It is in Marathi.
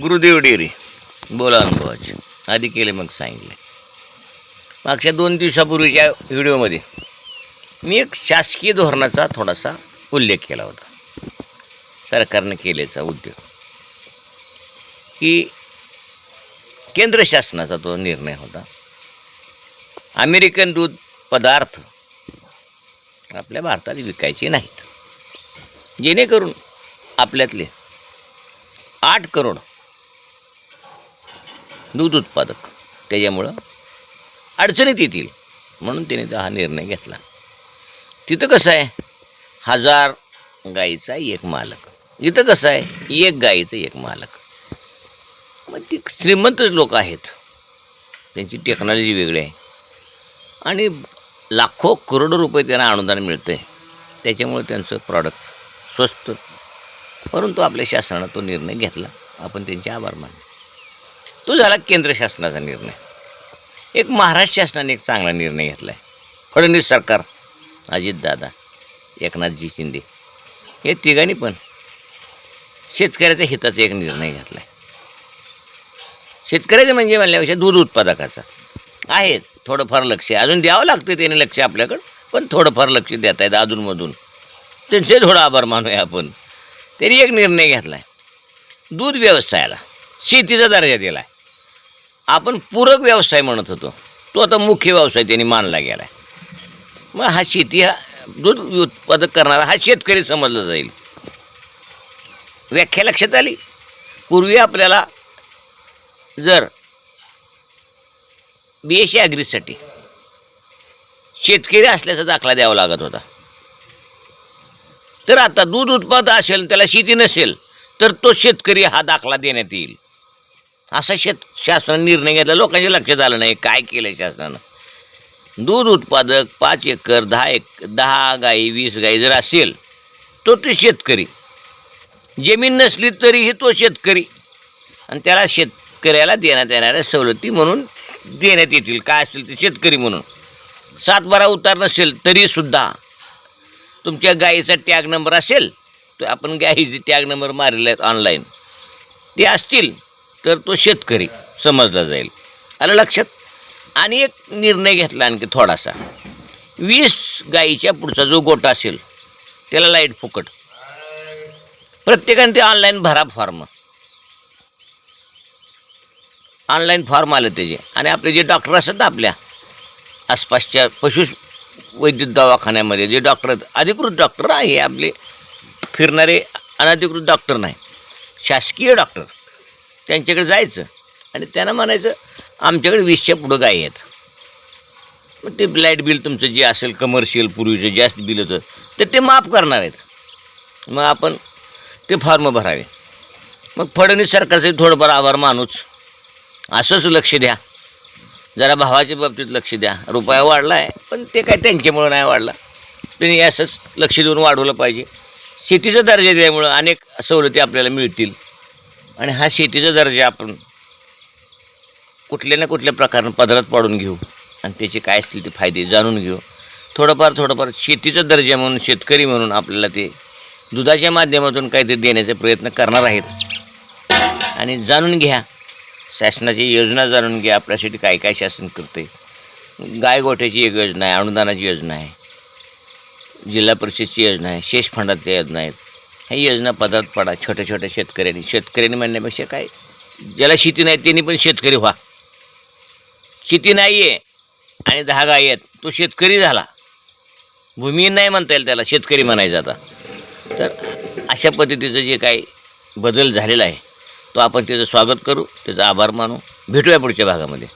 गुरुदेव डेअरी. बोला अनुभवाचे. आधी केले मग सांगितले. मागच्या दोन दिवसापूर्वीच्या व्हिडिओमध्ये मी एक शासकीय धोरणाचा थोडासा उल्लेख केला होता. सरकारनं केल्याचा उद्योग. की केंद्र शासनाचा तो निर्णय होता. अमेरिकन दूध पदार्थ आपल्या भारतात विकायचे नाहीत. जेणेकरून आपल्यातले आठ करोड दूध उत्पादक त्याच्यामुळं अडचणीत येतील. म्हणून त्याने तो हा निर्णय घेतला. तिथं कसं आहे? हजार गाईचा एक मालक. इथं कसं आहे? एक गाईचं एक मालक. मग ती श्रीमंतच लोक आहेत. त्यांची टेक्नॉलॉजी वेगळी आहे. आणि लाखो करोडो रुपये त्यांना अनुदान मिळतं आहे त्याच्यामुळे त्यांचं प्रॉडक्ट स्वस्त. परंतु आपल्या शासनानं तो निर्णय घेतला. आपण त्यांचे आभार मानले तो झाला केंद्र शासनाचा निर्णय. एक महाराष्ट्र शासनाने एक चांगला निर्णय घेतला आहे फडणवीस सरकार अजितदादा एकनाथजी शिंदे हे तिघांनी पण शेतकऱ्याच्या हिताचा एक निर्णय घेतला आहे शेतकऱ्याचं म्हणजे म्हणल्यापेक्षा दूध उत्पादकाचा. आहे थोडंफार लक्ष. अजून द्यावं लागतं त्याने लक्ष आपल्याकडं पण थोडंफार लक्ष देत आहेत अधूनमधून. त्यांचे थोडं आभार मानूया आपण. त्यांनी एक निर्णय घेतला आहे दूध व्यवसायाला शेतीचा दर्जा दिला आहे आपण पूरक व्यवसाय म्हणत होतो. तो आता मुख्य व्यवसाय त्यांनी मानला गेला आहे मग हा शेती हा दूध उत्पादक करणारा हा शेतकरी समजला जाईल. व्याख्या लक्षात आली? पूर्वी आपल्याला जर बी एस सी ॲग्रीसाठी शेतकरी असल्याचा दाखला द्यावा लागत होता. तर आता दूध उत्पादक असेल त्याला शेती नसेल तर तो शेतकरी हा दाखला देण्यात येईल. असा शेत शासनाने निर्णय घेतला. लोकांच्या लक्षात आलं नाही काय केलं शासनानं? दूध उत्पादक पाच एकर दहा एक दहा गाई वीस गाई जर असेल तो तो शेतकरी. जमीन नसली तरीही तो शेतकरी. आणि त्याला शेतकऱ्याला देण्यात येणाऱ्या सवलती म्हणून देण्यात येतील. काय असेल ते शेतकरी म्हणून. सातबारा उतार नसेल तरीसुद्धा तुमच्या गाईचा टॅग नंबर असेल तर आपण गाईचे टॅग नंबर मारलेले आहेत ऑनलाईन ते असतील. तर तो शेतकरी समजला जाईल. आलं लक्षात? आणि एक निर्णय घेतला आणखी थोडासा. वीस गाईच्या पुढचा जो गोटा असेल त्याला लाइट फुकट. प्रत्येकाने ते ऑनलाईन भरा फॉर्म ऑनलाईन फॉर्म आलं त्याचे. आणि आपले जे डॉक्टर असतात ना आपल्या आसपासच्या पशु वैद्यक दवाखान्यामध्ये जे डॉक्टर अधिकृत डॉक्टर आहे आपले. फिरणारे अनधिकृत डॉक्टर नाही. शासकीय डॉक्टर त्यांच्याकडे जायचं. आणि त्यांना म्हणायचं आमच्याकडे वीसच्या पुढं गाय आहेत. मग ते लाइट बिल तुमचं जे असेल कमर्शियल पूर्वीचं जास्त बिल होतं तर ते माफ करणार आहेत. मग आपण ते फॉर्म भरावे. मग फडणवीस सरकारचे थोडंफार आभार मानूच. असंच लक्ष द्या. जरा भावाच्या बाबतीत लक्ष द्या. रुपया वाढला आहे पण ते काय त्यांच्यामुळं नाही वाढला. त्यांनी असंच लक्ष देऊन वाढवलं पाहिजे. शेतीचा दर्जा दिल्यामुळं अनेक सवलती आपल्याला मिळतील. आणि हा शेतीचा दर्जा आपण कुठल्या ना कुठल्या प्रकारनं पदरात पाडून घेऊ. आणि त्याचे काय असतील ते फायदे जाणून घेऊ. थोडंफार थोडंफार शेतीचा दर्जा म्हणून शेतकरी म्हणून आपल्याला ते दुधाच्या माध्यमातून काहीतरी देण्याचा प्रयत्न करणार आहेत. आणि जाणून घ्या शासनाची योजना जाणून घ्या आपल्यासाठी काय काय शासन करते गाय गोठ्याची एक योजना आहे अनुदानाची योजना आहे जिल्हा परिषदची योजना आहे शेष फंडाच्या योजना आहेत. ह्या योजना पदार्थ पडा छोट्या छोट्या शेतकऱ्यांनी. शेतकऱ्यांनी म्हणण्यापेक्षा काय ज्याला शेती नाही त्यांनी पण शेतकरी व्हा. शेती नाही आहे आणि दहा गाई आहेत तो शेतकरी झाला. भूमिहीन नाही म्हणता येईल त्याला शेतकरी म्हणायचा आता. तर अशा पद्धतीचं जे काही बदल झालेला आहे तो आपण त्याचं स्वागत करू त्याचा आभार मानू. भेटूया पुढच्या भागामध्ये.